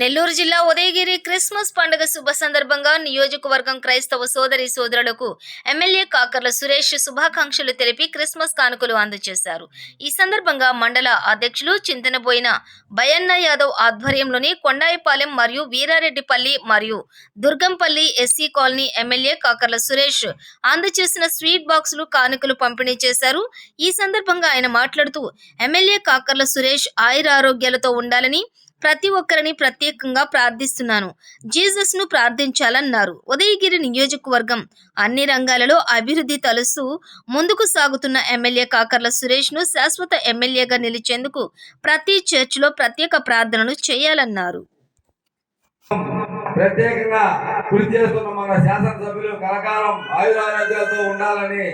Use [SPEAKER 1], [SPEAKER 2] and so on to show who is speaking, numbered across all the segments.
[SPEAKER 1] నెల్లూరు జిల్లా ఉదయగిరి క్రిస్మస్ పండుగ శుభ సందర్భంగా నియోజకవర్గం క్రైస్తవ సోదరి సోదరులకు ఎమ్మెల్యే కాకర్ల సురేష్ శుభాకాంక్షలు తెలిపి క్రిస్మస్ కానుకలు అందజేశారు. ఈ సందర్భంగా మండల అధ్యక్షులు చింతనబోయిన భయన్న యాదవ్ ఆధ్వర్యంలోని కొండాయిపాలెం మరియు వీరారెడ్డిపల్లి మరియు Durgampalli SC colony MLA Kakarla Suresh అందజేసిన స్వీట్ బాక్సులు కానుకలు పంపిణీ చేశారు. ఈ సందర్భంగా ఆయన మాట్లాడుతూ ఎమ్మెల్యే కాకర్ల సురేష్ ఆయురారోగ్యాలతో ఉండాలని ప్రతి ఒక్కరిని ప్రత్యేకంగా ప్రార్థిస్తున్నాను. జీసస్ను ప్రార్థించాలన్నారు. ఉదయగిరి నియోజకవర్గం అన్ని రంగాలలో అభివృద్ధి తలుస్తూ ముందుకు సాగుతున్న ఎమ్మెల్యే కాకర్ల సురేష్ను శాశ్వత ఎమ్మెల్యేగా నిలిచేందుకు ప్రతి చర్చిలో ప్రత్యేక ప్రార్థనలు చేయాలన్నారు.
[SPEAKER 2] ప్రత్యేకంగా కృషి చేస్తున్న మన శాసనసభ్యులు కలకాలం ఆయురారోగ్యాలతో ఉండాలని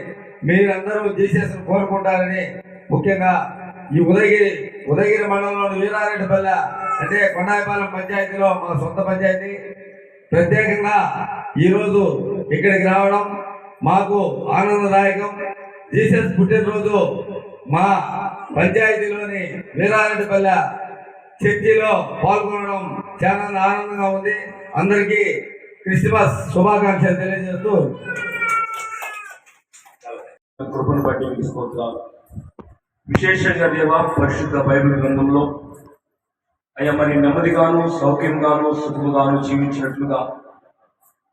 [SPEAKER 2] మీరందరూ జీసస్ కోరుకుంటారని ముఖ్యంగా ఈ ఉదయగిరి ఉదయగిరి మండలంలోని వీరారెడ్డిపల్లె అంటే కొండాయిపాలెం పంచాయతీలో మన సొంత పంచాయతీ. ప్రత్యేకంగా ఈరోజు ఇక్కడికి రావడం మాకు ఆనందదాయకం. జీసస్ పుట్టినరోజు మా పంచాయతీలోని వీరారెడ్డిపల్లె చర్చిలో పాల్గొనడం చాలా ఆనందంగా ఉంది. అందరికీ క్రిస్మస్ శుభాకాంక్షలు తెలియజేస్తూ
[SPEAKER 3] కృపను బట్టి మీకు విశేషంగా దేవ పరిశుద్ధ బైబిల్ గ్రంథంలో అయ్యా మరి నెమ్మదిగాను సౌఖ్యంగాను సుఖముగాను జీవించినట్లుగా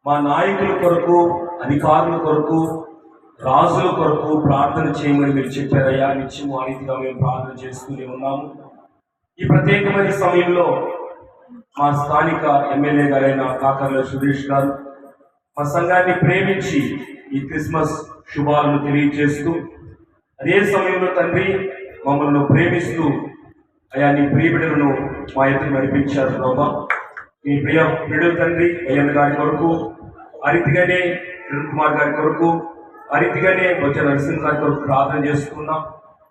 [SPEAKER 3] మా నాయకుల కొరకు అధికారుల కొరకు రాజుల కొరకు ప్రార్థన చేయమని మీరు చెప్పారయ్యా. నిత్యము ఆ రీతిగా మేము ప్రార్థన చేస్తూనే ఉన్నాము. ఈ ప్రత్యేకమైన సమయంలో మా స్థానిక ఎమ్మెల్యే గారైన కాకర్ల సురేష్ గారు మా సంఘాన్ని ప్రేమించి ఈ క్రిస్మస్ శుభాలను తెలియజేస్తూ అదే సమయంలో తండ్రి మమ్మల్ని ప్రేమిస్తూ అయ్యా నీ ప్రియ బిడ్డలను మా ఎదురు నడిపించారు ప్రభా. నీ ప్రియ బిడ్డల తండ్రి అయ్యన్న గారి కొరకు అరితిగానే కిరణ్ కుమార్ గారి కొరకు అరితిగానే బొజ్జ నరసింహ గారి కొరకు ప్రార్థన చేసుకున్నాం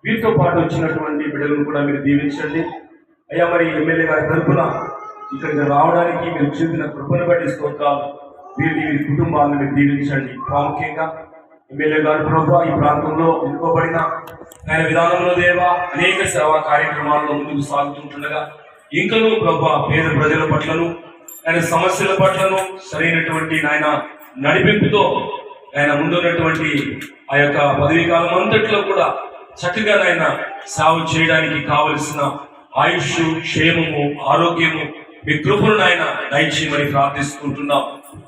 [SPEAKER 3] వీరితో పాటు వచ్చినటువంటి బిడ్డలను కూడా మీరు దీవించండి. అయ్యా మరి ఎమ్మెల్యే గారి తరఫున ఇక్కడికి రావడానికి మీరు చూపిన కృపను బట్టి స్తోత్రాలు. వీరిని వీరి కుటుంబాలను మీరు దీవించండి. ప్రాముఖ్యంగా ఎమ్మెల్యే గారు ప్రభు ఈ ప్రాంతంలో ఎన్నుకోబడిన ఆయన విధానంలో దేవా అనేక సేవా కార్యక్రమాల్లో ముందుకు సాగుతుంటుండగా ఇంకను ప్రభు పేద ప్రజల పట్లను ఆయన సమస్యల పట్లను సరైనటువంటి నాయన నడిపింపుతో ఆయన ముందున్నటువంటి ఆ యొక్క పదవీ కాలం అంతట్లో కూడా చక్కగా ఆయన సాగు చేయడానికి కావలసిన ఆయుష్ క్షేమము ఆరోగ్యము మీ కృపను ఆయన దయచేయమని ప్రార్థిస్తుంటున్నాం.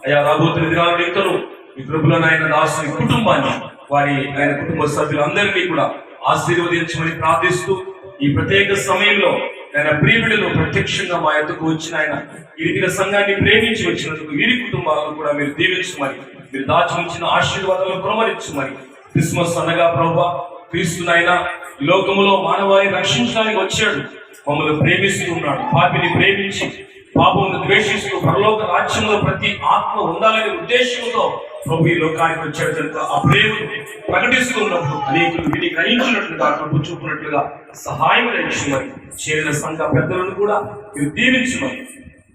[SPEAKER 3] అయ్యా రాబోతున్న దినాలను ఇంకను మీ కృపలో నాయన దాసు కుటుంబాన్ని వారి ఆయన కుటుంబ సభ్యులందరినీ కూడా ఆశీర్వదించమని ప్రార్థిస్తూ ఈ ప్రత్యేక సమయంలో ఆయన ప్రియబిడలు ప్రత్యక్షంగా మా ఎద్దకు వచ్చిన ఆయన ఈ సంఘాన్ని ప్రేమించి వచ్చినందుకు వీరి కుటుంబాలను కూడా మీరు దీవించమని మీరు దాచి ఉంచిన ఆశీర్వాదాలను ప్రమరించమని క్రిస్మస్ అనగా ప్రభా క్రీస్తునైనా లోకములో మానవాన్ని రక్షించడానికి వచ్చాడు. మమ్మల్ని ప్రేమిస్తూ ఉన్నాడు. పాపిని ప్రేమించి పాపమును ద్వేషిస్తూ పరలోక రాజ్యంలో ప్రతి ఆత్మ ఉండాలనే ఉద్దేశంతో ప్రభు ఈ లోకానికి వచ్చాడు కనుక ఆ ప్రేమను ప్రకటిస్తున్నప్పుడు అనేకులు విని గ్రహించినట్లుగా ప్రభు చూపినట్లుగా సహాయం రక్షించమని చేరిన సంఘ పెద్దలను కూడా మీరు దీవించమని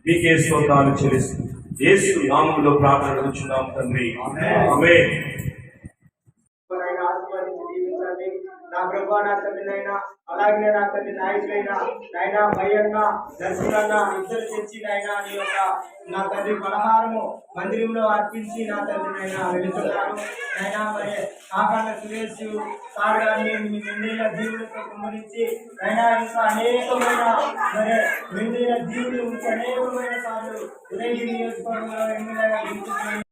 [SPEAKER 3] మీకే స్తోత్రాలు చెల్లిస్తూ యేసు నామములో ప్రార్థన అడుగుచున్నాం తండ్రి. ఆమె
[SPEAKER 4] నాయన ఆశీర్వదించి దీవించండి నా ప్రభా నా తండ్రినైనా అలాగే నా తండ్రి నాయకులైనా నాయన భయన్న దర్శనన్న ఇద్దరు తెచ్చి నాయన నీ యొక్క నా తండ్రి పలహారము మందిరంలో అర్పించి నా తండ్రినైనా వెళుతున్నాను నాయన మరి కాకాల సురేష్ సార్ గారిని మీ నిండైన జీవులతో కుమ్మరించి నాయన ఇంకా అనేకమైన మరి నిండైన జీవులు ఇంకా అనేకమైన సార్లు ఉదయం నియోజకవర్గంలో ఎమ్మెల్యేగా